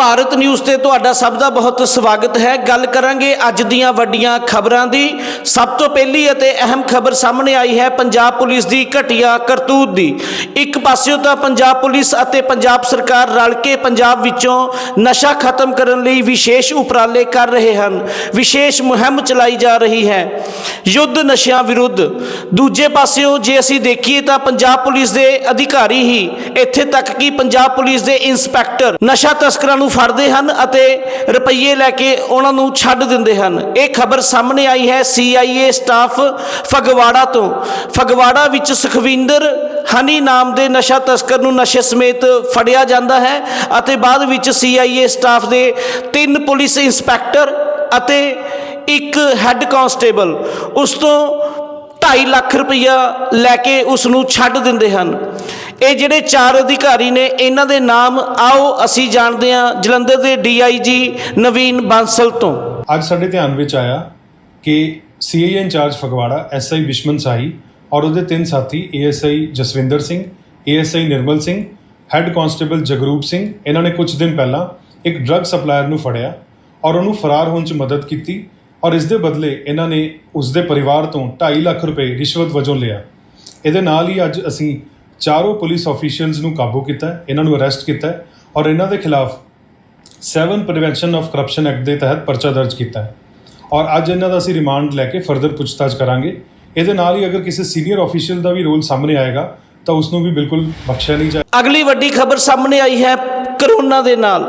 Bharat news ਤੇ ਤੁਹਾਡਾ ਸਭ ਦਾ ਬਹੁਤ ਸਵਾਗਤ ਹੈ। ਗੱਲ ਕਰਾਂਗੇ ਅੱਜ ਦੀਆਂ ਵੱਡੀਆਂ ਖਬਰਾਂ ਦੀ। ਸਭ ਤੋਂ ਪਹਿਲੀ ਅਤੇ ਅਹਿਮ ਖਬਰ ਸਾਹਮਣੇ ਆਈ ਹੈ ਪੰਜਾਬ ਪੁਲਿਸ ਦੀ ਘਟੀਆ ਕਰਤੂਤ ਦੀ। ਇੱਕ ਪਾਸਿਓਂ ਤਾਂ ਪੰਜਾਬ ਪੁਲਿਸ ਅਤੇ ਪੰਜਾਬ ਸਰਕਾਰ ਰਲ ਕੇ ਪੰਜਾਬ ਵਿੱਚੋਂ ਨਸ਼ਾ ਖਤਮ ਕਰਨ ਲਈ ਵਿਸ਼ੇਸ਼ ਉਪਰਾਲੇ ਕਰ ਰਹੇ ਹਨ। ਵਿਸ਼ੇਸ਼ ਮੁਹਿੰਮ ਚਲਾਈ ਜਾ ਰਹੀ ਹੈ। ਯੁੱਧ ਨਸ਼ਿਆਂ ਵਿਰੁੱਧ। ਦੂਜੇ ਪਾਸਿਓਂ ਜੇ ਅਸੀਂ ਦੇਖੀਏ ਤਾਂ ਪੰਜਾਬ ਪੁਲਿਸ ਦੇ ਅਧਿਕਾਰੀ ਹੀ ਇੱਥੇ ਤੱਕ ਕਿ ਪੰਜਾਬ ਪੁਲਿਸ ਦੇ ਇੰਸਪੈਕਟਰ ਨਸ਼ਾ ਤਸਕਰਾਂ ਨੂੰ ਫੜਦੇ ਹਨ ਅਤੇ ਰੁਪਈਏ ਲੈ ਕੇ ਉਹਨਾਂ ਨੂੰ ਛੱਡ ਦਿੰਦੇ ਹਨ। ਇਹ ਖਬਰ ਸਾਹਮਣੇ ਆਈ ਹੈ CIA ਸਟਾਫ ਫਗਵਾੜਾ ਤੋਂ। ਫਗਵਾੜਾ ਵਿੱਚ ਸੁਖਵਿੰਦਰ ਹਨੀ ਨਾਮ ਦੇ ਨਸ਼ਾ ਤਸਕਰ ਨੂੰ ਨਸ਼ੇ ਸਮੇਤ ਫੜਿਆ ਜਾਂਦਾ ਹੈ ਅਤੇ ਬਾਅਦ ਵਿੱਚ CIA ਸਟਾਫ ਦੇ ਤਿੰਨ ਪੁਲਿਸ ਇੰਸਪੈਕਟਰ ਅਤੇ ਇੱਕ ਹੈੱਡ ਕਾਂਸਟੇਬਲ ਉਸ ਤੋਂ 2.5 ਲੱਖ ਰੁਪਈਆ ਲੈ ਕੇ ਉਸ ਨੂੰ ਛੱਡ ਦਿੰਦੇ ਹਨ। ਇਹ ਜਿਹੜੇ ਚਾਰ ਅਧਿਕਾਰੀ ਨੇ, ਇਹਨਾਂ ਦੇ ਨਾਮ ਆਓ, ਅਸੀਂ ਜਾਣਦੇ ਹਾਂ ਜਲੰਧਰ ਦੇ ਡੀਆਈਜੀ ਨਵੀਨ ਬਾਂਸਲ ਤੋਂ। ਅੱਜ ਸਾਡੇ ਧਿਆਨ ਵਿੱਚ ਆਇਆ ਕਿ CI incharge Phagwara SI Vishman Sahi ਔਰ ਉਹਦੇ ਤਿੰਨ ਸਾਥੀ ASI Jaswinder Singh ASI Nirmal Singh, head constable Jagroop Singh, ਇਹਨਾਂ ਨੇ ਕੁਝ ਦਿਨ ਪਹਿਲਾਂ ਇੱਕ ਡਰੱਗ ਸਪਲਾਇਰ ਨੂੰ ਫੜਿਆ ਔਰ ਉਹਨੂੰ ਫਰਾਰ ਹੋਣ 'ਚ ਮਦਦ ਕੀਤੀ ਔਰ ਇਸ ਦੇ ਬਦਲੇ ਇਹਨਾਂ ਨੇ ਉਸ ਦੇ ਪਰਿਵਾਰ ਤੋਂ 2.5 ਲੱਖ ਰੁਪਏ ਰਿਸ਼ਵਤ ਵਜੋਂ ਲਿਆ। ਇਹਦੇ ਨਾਲ ਹੀ ਅੱਜ ਅਸੀਂ ਚਾਰੋਂ ਪੁਲਿਸ ਆਫੀਸ਼ੀਅਲਸ ਨੂੰ ਕਾਬੂ ਕੀਤਾ, ਇਹਨਾਂ ਨੂੰ ਅਰੈਸਟ ਕੀਤਾ ਔਰ ਇਹਨਾਂ ਦੇ ਖਿਲਾਫ 7 ਪ੍ਰੀਵੈਂਸ਼ਨ ਆਫ ਕਰਪਸ਼ਨ ਐਕਟ ਦੇ ਤਹਿਤ ਪਰਚਾ ਦਰਜ ਕੀਤਾ। ਹੈ ਔਰ ਅੱਜ ਇਹਨਾਂ ਦਾ ਅਸੀਂ ਰਿਮਾਂਡ ਲੈ ਕੇ ਫਰਦਰ ਪੁੱਛਤਾਛ ਕਰਾਂਗੇ। ਇਹਦੇ ਨਾਲ ਹੀ ਅਗਰ ਕਿਸੇ ਸੀਨੀਅਰ ਆਫੀਸ਼ੀਅਲ ਦਾ ਵੀ ਰੋਲ ਸਾਹਮਣੇ ਆਏਗਾ, ਤਾਂ ਉਸ ਨੂੰ ਵੀ ਬਿਲਕੁਲ ਬਖਸ਼ਿਆ ਨਹੀਂ ਜਾਏਗਾ ਅਗਲੀ ਵੱਡੀ ਖਬਰ ਸਾਹਮਣੇ ਆਈ ਹੈ ਕਰੋਨਾ ਦੇ ਨਾਲ।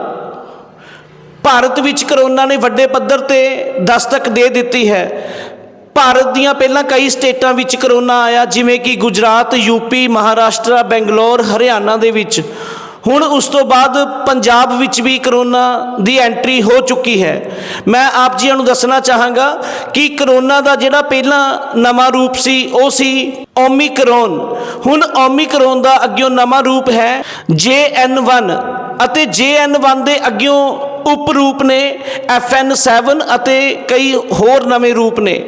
ਭਾਰਤ ਵਿੱਚ ਕਰੋਨਾ ਨੇ ਵੱਡੇ ਪੱਧਰ ਤੇ ਦਸਤਕ ਦੇ ਦਿੱਤੀ ਹੈ। ਭਾਰਤ ਦੀਆਂ ਪਹਿਲਾਂ ਕਈ ਸਟੇਟਾਂ ਵਿੱਚ ਕਰੋਨਾ ਆਇਆ, ਜਿਵੇਂ ਕਿ ਗੁਜਰਾਤ ਯੂਪੀ ਮਹਾਰਾਸ਼ਟਰ, ਬੈਂਗਲੌਰ, ਹਰਿਆਣਾ ਦੇ ਵਿੱਚ। ਹੁਣ ਉਸ ਤੋਂ ਬਾਅਦ ਪੰਜਾਬ ਵਿੱਚ ਵੀ ਕਰੋਨਾ ਦੀ ਐਂਟਰੀ ਹੋ ਚੁੱਕੀ ਹੈ। ਮੈਂ ਆਪ ਜੀਆਂ ਨੂੰ ਦੱਸਣਾ ਚਾਹਾਂਗਾ ਕਿ ਕਰੋਨਾ ਦਾ ਜਿਹੜਾ ਪਹਿਲਾਂ ਨਵਾਂ ਰੂਪ ਸੀ, ਉਹ ਸੀ ਓਮਿਕਰੋਨ। ਹੁਣ ਓਮਿਕਰੋਨ ਦਾ ਅੱਗਿਓਂ ਨਵਾਂ ਰੂਪ ਹੈ JN1 ਅਤੇ JN1 ਦੇ ਅੱਗਿਓਂ ਉਪ ਰੂਪ ਨੇ FN7 ਅਤੇ ਕਈ ਹੋਰ ਨਵੇਂ ਰੂਪ ਨੇ।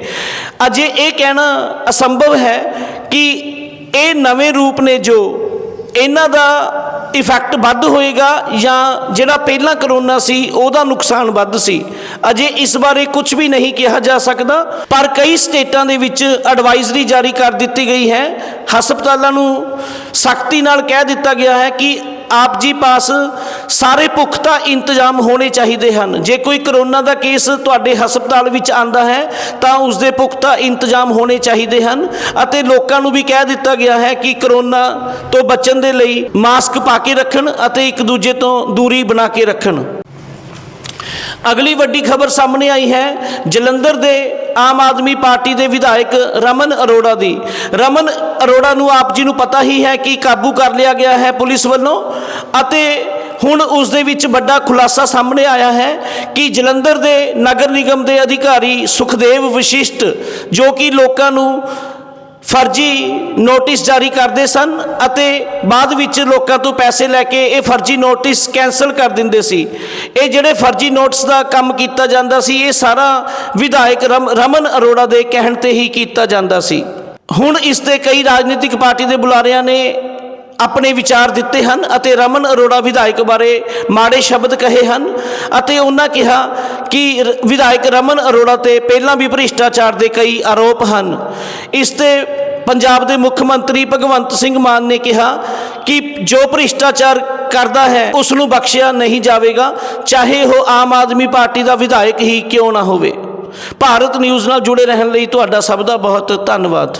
ਅਜੇ ਇਹ ਕਹਿਣਾ ਅਸੰਭਵ ਹੈ ਕਿ ਇਹ ਨਵੇਂ ਰੂਪ ਨੇ ਜੋ ਇਹਨਾਂ ਦਾ ਇਫੈਕਟ ਵੱਧ ਹੋਏਗਾ ਜਾਂ ਜਿਹੜਾ ਪਹਿਲਾਂ ਕਰੋਨਾ ਸੀ, ਉਹਦਾ ਨੁਕਸਾਨ ਵੱਧ ਸੀ। ਅਜੇ ਇਸ ਬਾਰੇ ਕੁਝ ਵੀ ਨਹੀਂ ਕਿਹਾ ਜਾ ਸਕਦਾ, ਪਰ ਕਈ ਸਟੇਟਾਂ ਦੇ ਵਿੱਚ ਐਡਵਾਈਜ਼ਰੀ ਜਾਰੀ ਕਰ ਦਿੱਤੀ ਗਈ ਹੈ। ਹਸਪਤਾਲਾਂ ਨੂੰ ਸਖਤੀ ਨਾਲ ਕਹਿ ਦਿੱਤਾ ਗਿਆ ਹੈ ਕਿ ਆਪ ਜੀ ਪਾਸ ਸਾਰੇ ਪੁਖਤਾ ਇੰਤਜ਼ਾਮ ਹੋਣੇ ਚਾਹੀਦੇ ਹਨ। ਜੇ ਕੋਈ ਕਰੋਨਾ ਦਾ ਕੇਸ ਤੁਹਾਡੇ ਹਸਪਤਾਲ ਵਿੱਚ ਆਂਦਾ ਹੈ, ਤਾਂ ਉਸ ਦੇ ਪੁਖਤਾ ਇੰਤਜ਼ਾਮ ਹੋਣੇ ਚਾਹੀਦੇ ਹਨ ਅਤੇ ਲੋਕਾਂ ਨੂੰ ਵੀ ਕਹਿ ਦਿੱਤਾ ਗਿਆ ਹੈ ਕਿ ਕਰੋਨਾ ਤੋਂ ਬਚਣ ਦੇ ਲਈ ਮਾਸਕ ਪਾ ਕੇ ਰੱਖਣ ਅਤੇ ਇੱਕ ਦੂਜੇ ਤੋਂ ਦੂਰੀ ਬਣਾ ਕੇ ਰੱਖਣ। ਅਗਲੀ ਵੱਡੀ ਖਬਰ ਸਾਹਮਣੇ ਆਈ ਹੈ, ਜਲੰਧਰ ਦੇ ਆਮ ਆਦਮੀ ਪਾਰਟੀ ਦੇ ਵਿਧਾਇਕ ਰਮਨ ਅਰੋੜਾ ਦੀ। ਰਮਨ ਅਰੋੜਾ ਨੂੰ ਆਪ ਜੀ ਨੂੰ ਪਤਾ ਹੀ ਹੈ ਕਿ ਕਾਬੂ ਕਰ ਲਿਆ ਗਿਆ ਹੈ ਪੁਲਿਸ ਵੱਲੋਂ ਅਤੇ ਹੁਣ ਉਸ ਦੇ ਵਿੱਚ ਵੱਡਾ ਖੁਲਾਸਾ ਸਾਹਮਣੇ ਆਇਆ ਹੈ ਕਿ ਜਲੰਧਰ ਦੇ ਨਗਰ ਨਿਗਮ ਦੇ ਅਧਿਕਾਰੀ ਸੁਖਦੇਵ ਵਿਸ਼ਿਸ਼ਟ, ਜੋ ਕਿ ਲੋਕਾਂ ਨੂੰ ਫਰਜ਼ੀ ਨੋਟਿਸ ਜਾਰੀ ਕਰਦੇ ਸਨ ਅਤੇ ਬਾਅਦ ਵਿੱਚ ਲੋਕਾਂ ਤੋਂ ਪੈਸੇ ਲੈ ਕੇ ਇਹ ਫਰਜ਼ੀ ਨੋਟਿਸ ਕੈਨਸਲ ਕਰ ਦਿੰਦੇ ਸੀ। ਇਹ ਜਿਹੜੇ ਫਰਜ਼ੀ ਨੋਟਿਸ ਦਾ ਕੰਮ ਕੀਤਾ ਜਾਂਦਾ ਸੀ, ਇਹ ਸਾਰਾ ਵਿਧਾਇਕ ਰਮ- ਰਮਨ ਅਰੋੜਾ ਦੇ ਕਹਿਣ ਤੇ ਹੀ ਕੀਤਾ ਜਾਂਦਾ ਸੀ। ਹੁਣ ਇਸ ਤੇ ਕਈ ਰਾਜਨੀਤਿਕ ਪਾਰਟੀ ਦੇ ਬੁਲਾਰਿਆਂ ਨੇ ਆਪਣੇ ਵਿਚਾਰ ਦਿੱਤੇ ਹਨ ਅਤੇ ਰਮਨ ਅਰੋੜਾ ਵਿਧਾਇਕ ਬਾਰੇ ਮਾੜੇ ਸ਼ਬਦ ਕਹੇ ਹਨ ਅਤੇ ਉਹਨਾਂ ਕਿਹਾ ਕਿ ਰ- ਵਿਧਾਇਕ ਰਮਨ ਅਰੋੜਾ ਤੇ ਪਹਿਲਾਂ ਵੀ ਭ੍ਰਿਸ਼ਟਾਚਾਰ ਦੇ ਕਈ ਆਰੋਪ ਹਨ। ਇਸ ਤੇ ਪੰਜਾਬ ਦੇ ਮੁੱਖ ਮੰਤਰੀ ਭਗਵੰਤ ਸਿੰਘ ਮਾਨ ਨੇ ਕਿਹਾ ਕਿ ਜੋ ਭ੍ਰਿਸ਼ਟਾਚਾਰ ਕਰਦਾ ਹੈ, ਉਸ ਨੂੰ ਬਖਸ਼ਿਆ ਨਹੀਂ ਜਾਵੇਗਾ, ਚਾਹੇ ਉਹ ਆਮ ਆਦਮੀ ਪਾਰਟੀ ਦਾ ਵਿਧਾਇਕ ਹੀ ਕਿਉਂ ਨਾ ਹੋਵੇ। ਭਾਰਤ ਨਿਊਜ਼ ਨਾਲ ਜੁੜੇ ਰਹਿਣ ਲਈ ਤੁਹਾਡਾ ਸਭ ਦਾ ਬਹੁਤ ਧੰਨਵਾਦ।